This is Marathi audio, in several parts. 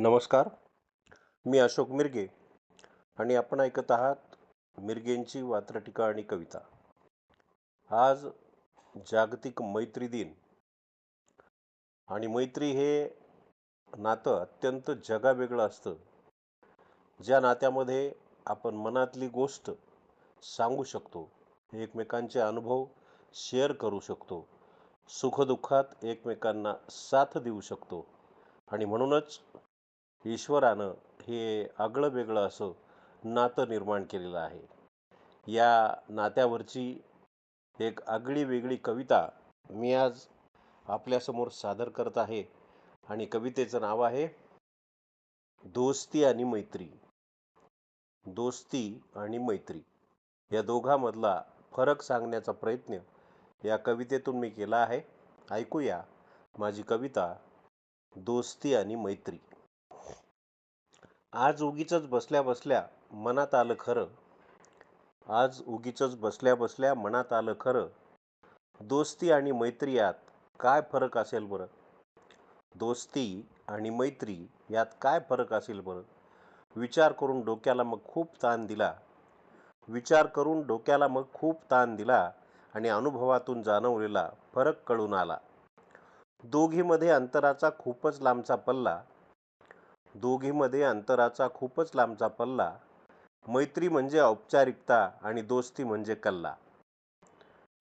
नमस्कार. मी अशोक मिरगे आणि आपण ऐकत आहात मिरगेंची वात्रटिका आणि कविता. आज जागतिक मैत्री दिन. आणि मैत्री हे नातं अत्यंत जगावेगळं असतं. ज्या नात्यामध्ये आपण मनातली गोष्ट सांगू शकतो एकमेकांचे अनुभव शेअर करू शकतो सुखदुःखात एकमेकांना साथ देऊ शकतो. आणि म्हणूनच ईश्वरानं हे आगळं वेगळं असं नातं निर्माण केलेलं आहे. या नात्यावरची एक आगळी वेगळी कविता मी आज आपल्यासमोर सादर करत आहे आणि कवितेचं नाव आहे दोस्ती आणि मैत्री. दोस्ती आणि मैत्री. या दोघांमधला फरक सांगण्याचा प्रयत्न या कवितेतून मी केला आहे. ऐकूया माझी कविता दोस्ती आणि मैत्री. आज उगीच बसल्या बसल्या मनात आलं खरं. आज उगीच बसल्या बसल्या मनात आलं खरं. दोस्ती आणि मैत्री यात काय फरक असेल बरं? दोस्ती आणि मैत्री यात काय फरक असेल बरं? विचार करून डोक्याला मग खूप ताण दिला. विचार करून डोक्याला मग खूप ताण दिला आणि अनुभवातून जाणवलेला फरक कळून आला. दोघीमध्ये अंतराचा खूपच लांबचा पल्ला दोघीमध्ये अंतराचा खूपच लांबचा पल्ला. मैत्री म्हणजे औपचारिकता आणि दोस्ती म्हणजे कल्ला.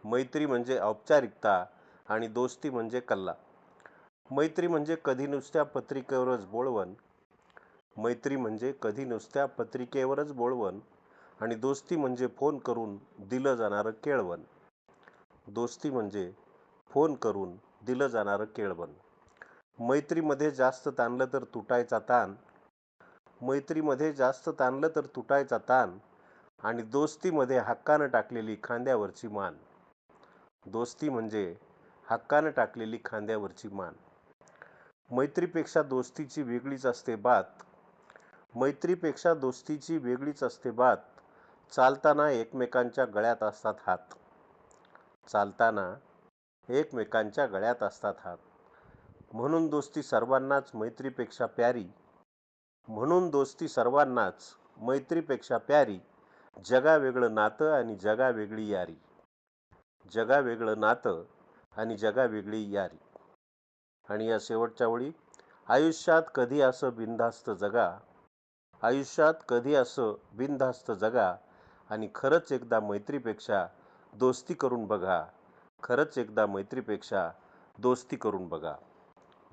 मैत्री म्हणजे औपचारिकता आणि दोस्ती म्हणजे कल्ला. मैत्री म्हणजे कधी नुसत्या पत्रिकेवरच बोलवण मैत्री म्हणजे कधी नुसत्या पत्रिकेवरच बोलवण आणि दोस्ती म्हणजे फोन करून दिलं जाणारं केळवण. दोस्ती म्हणजे फोन करून दिलं जाणारं केळवण. मैत्रीमध्ये जास्त ताणलं तर तुटायचा ताण. मैत्रीमध्ये जास्त ताणलं तर तुटायचा ताण. आणि दोस्तीमध्ये हक्कानं टाकलेली खांद्यावरची मान. दोस्ती म्हणजे हक्कानं टाकलेली खांद्यावरची मान. मैत्रीपेक्षा दोस्तीची वेगळीच असते बात. मैत्रीपेक्षा दोस्तीची वेगळीच असते बात. चालताना एकमेकांच्या गळ्यात असतात हात. चालताना एकमेकांच्या गळ्यात असतात हात. म्हणून दोस्ती सर्वांनाच मैत्रीपेक्षा प्यारी. म्हणून दोस्ती सर्वांनाच मैत्रीपेक्षा प्यारी. जगावेगळं नातं आणि जगावेगळी यारी. जगावेगळं नातं आणि जगावेगळी यारी. आणि या शेवटच्या वेळी आयुष्यात कधी असं बिनधास्त जगा आयुष्यात कधी असं बिनधास्त जगा आणि खरंच एकदा मैत्रीपेक्षा दोस्ती करून बघा. खरंच एकदा मैत्रीपेक्षा दोस्ती करून बघा.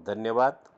धन्यवाद.